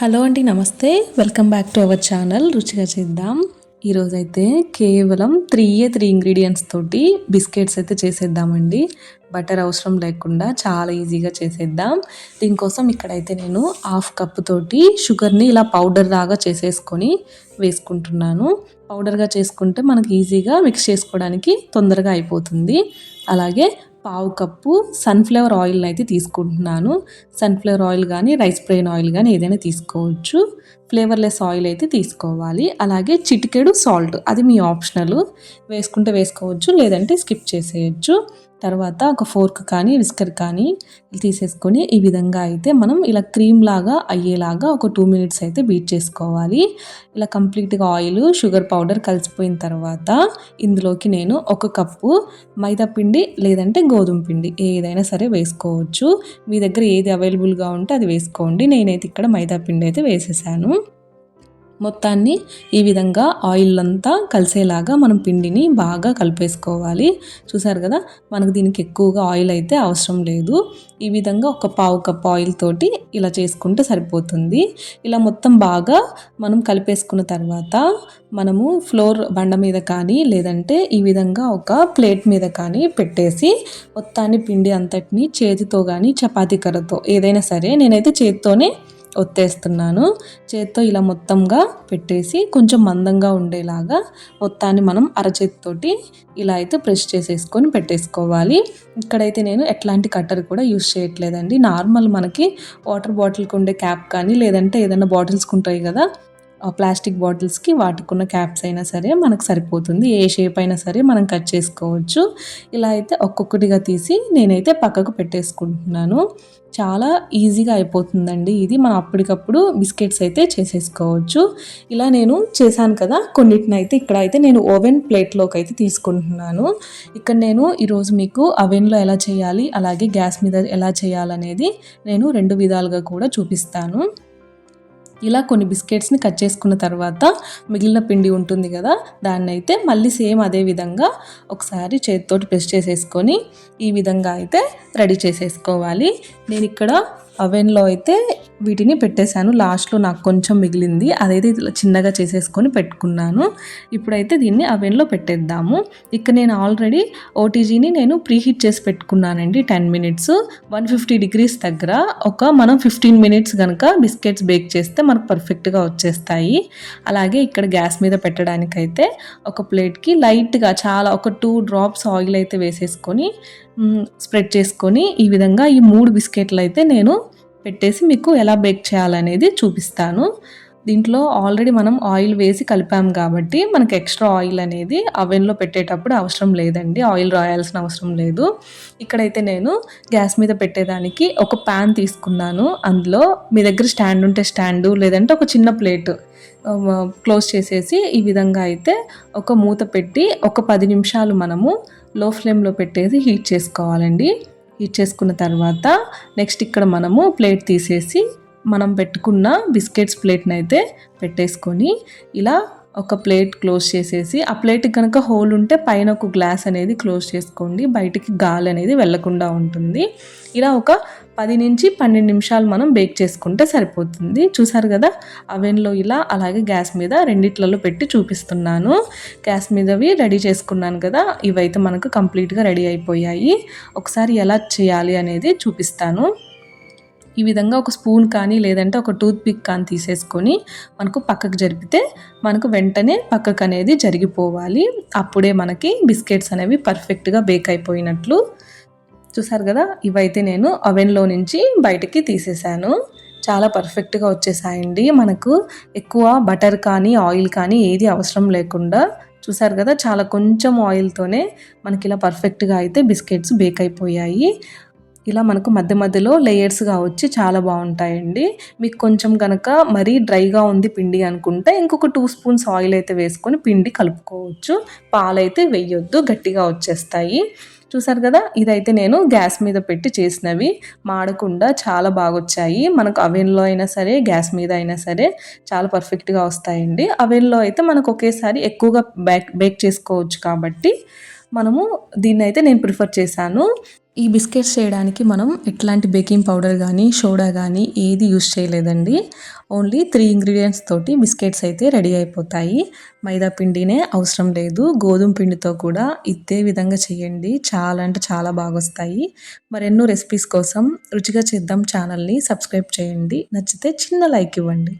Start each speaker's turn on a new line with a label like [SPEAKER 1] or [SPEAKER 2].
[SPEAKER 1] Hello అండి నమస్తే. Welcome back to our channel. రుచిగా చేద్దాం. ఈరోజైతే కేవలం త్రీ ఏ త్రీ ఇంగ్రీడియంట్స్ తోటి బిస్కెట్స్ అయితే చేసేద్దామండి. బటర్ అవసరం లేకుండా చాలా ఈజీగా చేసేద్దాం. దీనికోసం ఇక్కడైతే నేను హాఫ్ కప్ తోటి షుగర్ని ఇలా పౌడర్ లాగా చేసేసుకొని వేసుకుంటున్నాను. పౌడర్గా చేసుకుంటే మనకి ఈజీగా మిక్స్ చేసుకోవడానికి తొందరగా అయిపోతుంది. అలాగే పావు కప్పు సన్ఫ్లవర్ ఆయిల్ని అయితే తీసుకుంటున్నాను. సన్ఫ్లవర్ ఆయిల్ కానీ రైస్ బ్రెయిన్ ఆయిల్ కానీ ఏదైనా తీసుకోవచ్చు. ఫ్లేవర్లెస్ ఆయిల్ అయితే తీసుకోవాలి. అలాగే చిటికెడు సాల్ట్ అది మీ ఆప్షనల్. వేసుకుంటే వేసుకోవచ్చు లేదంటే స్కిప్ చేసేయచ్చు. తర్వాత ఒక ఫోర్క్ కానీ విస్కర్ కానీ తీసేసుకొని ఈ విధంగా అయితే మనం ఇలా క్రీమ్ లాగా అయ్యేలాగా ఒక టూ మినిట్స్ అయితే బీట్ చేసుకోవాలి. ఇలా కంప్లీట్గా ఆయిల్ షుగర్ పౌడర్ కలిసిపోయిన తర్వాత ఇందులోకి నేను ఒక కప్పు మైదా పిండి లేదంటే గోధుమ పిండి ఏదైనా సరే వేసుకోవచ్చు. మీ దగ్గర ఏది అవైలబుల్గా ఉంటే అది వేసుకోండి. నేనైతే ఇక్కడ మైదా పిండి అయితే వేసేసాను. మొత్తాన్ని ఈ విధంగా ఆయిల్ అంతా కలిసేలాగా మనం పిండిని బాగా కలిపేసుకోవాలి. చూసారు కదా? మనకు దీనికి ఎక్కువగా ఆయిల్ అయితే అవసరం లేదు. ఈ విధంగా ఒక పావు కప్ ఆయిల్ తోటి ఇలా చేసుకుంటే సరిపోతుంది. ఇలా మొత్తం బాగా మనం కలిపేసుకున్న తర్వాత మనము ఫ్లోర్ బండ మీద కానీ లేదంటే ఈ విధంగా ఒక ప్లేట్ మీద కానీ పెట్టేసి మొత్తాన్ని పిండి అంతటిని చేతితో కానీ చపాతీ కర్రతో ఏదైనా సరే నేనైతే చేతితోనే ఒత్తేస్తున్నాను. చేత్తో ఇలా మొత్తంగా పెట్టేసి కొంచెం మందంగా ఉండేలాగా మొత్తాన్ని మనం అరచేతితోటి ఇలా అయితే ప్రెస్ చేసేసుకొని పెట్టేసుకోవాలి. ఇక్కడైతే నేను ఎట్లాంటి కట్టర్ కూడా యూస్ చేయట్లేదండి. నార్మల్ మనకి వాటర్ బాటిల్కి ఉండే క్యాప్ కానీ లేదంటే ఏదైనా బాటిల్స్కి ఉంటాయి కదా ప్లాస్టిక్ బాటిల్స్కి వాటికున్న క్యాప్స్ అయినా సరే మనకు సరిపోతుంది. ఏ షేప్ అయినా సరే మనం కట్ చేసుకోవచ్చు. ఇలా అయితే ఒక్కొక్కటిగా తీసి నేనైతే పక్కకు పెట్టేసుకుంటున్నాను. చాలా ఈజీగా అయిపోతుందండి ఇది. మనం అప్పటికప్పుడు బిస్కెట్స్ అయితే చేసేసుకోవచ్చు. ఇలా నేను చేశాను కదా కొన్నిటిని అయితే ఇక్కడ అయితే నేను ఓవెన్ ప్లేట్లోకి అయితే తీసుకుంటున్నాను. ఇక్కడ నేను ఈరోజు మీకు అవెన్లో ఎలా చేయాలి అలాగే గ్యాస్ మీద ఎలా చేయాలనేది నేను రెండు విధాలుగా కూడా చూపిస్తాను. ఇలా కొన్ని బిస్కెట్స్ని కట్ చేసుకున్న తర్వాత మిగిలిన పిండి ఉంటుంది కదా దాన్ని అయితే మళ్ళీ సేమ్ అదే విధంగా ఒకసారి చేతితోటి ప్రెస్ చేసేసుకొని ఈ విధంగా అయితే రెడీ చేసేసుకోవాలి. నేను ఇక్కడ అవెన్లో అయితే వీటిని పెట్టేశాను. లాస్ట్లో నాకు కొంచెం మిగిలింది. అదైతే ఇలా చిన్నగా చేసేసుకొని పెట్టుకున్నాను. ఇప్పుడైతే దీన్ని అవెన్లో పెట్టేద్దాము. ఇక్కడ నేను ఆల్రెడీ ఓటీజీని నేను ప్రీహీట్ చేసి పెట్టుకున్నానండి ten minutes one fifty degrees దగ్గర ఒక మనం ఫిఫ్టీన్ మినిట్స్ కనుక బిస్కెట్స్ బేక్ చేస్తే మనకు పర్ఫెక్ట్గా వచ్చేస్తాయి. అలాగే ఇక్కడ గ్యాస్ మీద పెట్టడానికైతే ఒక ప్లేట్కి లైట్గా చాలా ఒక టూ డ్రాప్స్ ఆయిల్ అయితే వేసేసుకొని స్ప్రెడ్ చేసుకొని ఈ విధంగా ఈ మూడు బిస్కెట్లు అయితే నేను పెట్టేసి మీకు ఎలా బేక్ చేయాలనేది చూపిస్తాను. దీంట్లో ఆల్రెడీ మనం ఆయిల్ వేసి కలిపాం కాబట్టి మనకి ఎక్స్ట్రా ఆయిల్ అనేది అవెన్లో పెట్టేటప్పుడు అవసరం లేదండి. ఆయిల్ రాయాల్సిన అవసరం లేదు. ఇక్కడైతే నేను గ్యాస్ మీద పెట్టేదానికి ఒక ప్యాన్ తీసుకున్నాను. అందులో మీ దగ్గర స్టాండ్ ఉంటే స్టాండు లేదంటే ఒక చిన్న ప్లేట్ క్లోజ్ చేసేసి ఈ విధంగా అయితే ఒక మూత పెట్టి ఒక పది నిమిషాలు మనము లో ఫ్లేమ్లో పెట్టేసి హీట్ చేసుకోవాలండి. హీట్ చేసుకున్న తర్వాత నెక్స్ట్ ఇక్కడ మనము ప్లేట్ తీసేసి మనం పెట్టుకున్న బిస్కెట్స్ ప్లేట్ని అయితే పెట్టేసుకొని ఇలా ఒక ప్లేట్ క్లోజ్ చేసేసి ఆ ప్లేట్ కనుక హోల్ ఉంటే పైన ఒక గ్లాస్ అనేది క్లోజ్ చేసుకోండి. బయటికి గాలి అనేది వెళ్ళకుండా ఉంటుంది. ఇలా ఒక పది నుంచి పన్నెండు నిమిషాలు మనం బేక్ చేసుకుంటే సరిపోతుంది. చూసారు కదా? అవెన్లో ఇలా అలాగే గ్యాస్ మీద రెండిట్లలో పెట్టి చూపిస్తున్నాను. గ్యాస్ మీదవి రెడీ చేసుకున్నాను కదా? ఇవైతే మనకు కంప్లీట్గా రెడీ అయిపోయాయి. ఒకసారి ఎలా చేయాలి అనేది చూపిస్తాను. ఈ విధంగా ఒక స్పూన్ కానీ లేదంటే ఒక టూత్ పిక్ కానీ తీసేసుకొని మనకు పక్కకు జరిపితే మనకు వెంటనే పక్కకు అనేది జరిగిపోవాలి. అప్పుడే మనకి బిస్కెట్స్ అనేవి పర్ఫెక్ట్గా బేక్ అయిపోయినట్లు చూసారు కదా? ఇవైతే నేను అవెన్లో నుంచి బయటకి తీసేసాను చాలా పర్ఫెక్ట్గా వచ్చేసాయండి. మనకు ఎక్కువ బటర్ కానీ ఆయిల్ కానీ ఏది అవసరం లేకుండా చూసారు కదా? చాలా కొంచెం ఆయిల్తోనే మనకి ఇలా పర్ఫెక్ట్గా అయితే బిస్కెట్స్ బేక్ అయిపోయాయి. ఇలా మనకు మధ్య మధ్యలో లేయర్స్గా వచ్చి చాలా బాగుంటాయండి. మీకు కొంచెం కనుక మరీ డ్రైగా ఉంది పిండి అనుకుంటే ఇంకొక టూ స్పూన్స్ ఆయిల్ అయితే వేసుకొని పిండి కలుపుకోవచ్చు. పాలైతే వెయ్యొద్దు గట్టిగా వచ్చేస్తాయి. చూసారు కదా? ఇదైతే నేను గ్యాస్ మీద పెట్టి చేసినవి. మాడకుండా చాలా బాగా వచ్చాయి మనకు అవెన్లో అయినా సరే గ్యాస్ మీద అయినా సరే చాలా పర్ఫెక్ట్గా వస్తాయండి. అవెన్లో అయితే మనకు ఒకేసారి ఎక్కువగా బేక్ బేక్ చేసుకోవచ్చు కాబట్టి మనము దీన్ని అయితే నేను ప్రిఫర్ చేశాను. ఈ బిస్కెట్స్ చేయడానికి మనం ఎట్లాంటి బేకింగ్ పౌడర్ కానీ సోడా కానీ ఏది యూస్ చేయలేదండి. ఓన్లీ త్రీ ఇంగ్రీడియంట్స్ తోటి బిస్కెట్స్ అయితే రెడీ అయిపోతాయి. మైదా పిండినే అవసరం లేదు. గోధుమ పిండితో కూడా ఇదే విధంగా చేయండి. చాలా అంటే చాలా బాగా వస్తాయి మరెన్నో రెసిపీస్ కోసం రుచిగా చేద్దాం ఛానల్ని సబ్స్క్రైబ్ చేయండి. నచ్చితే చిన్న లైక్ ఇవ్వండి.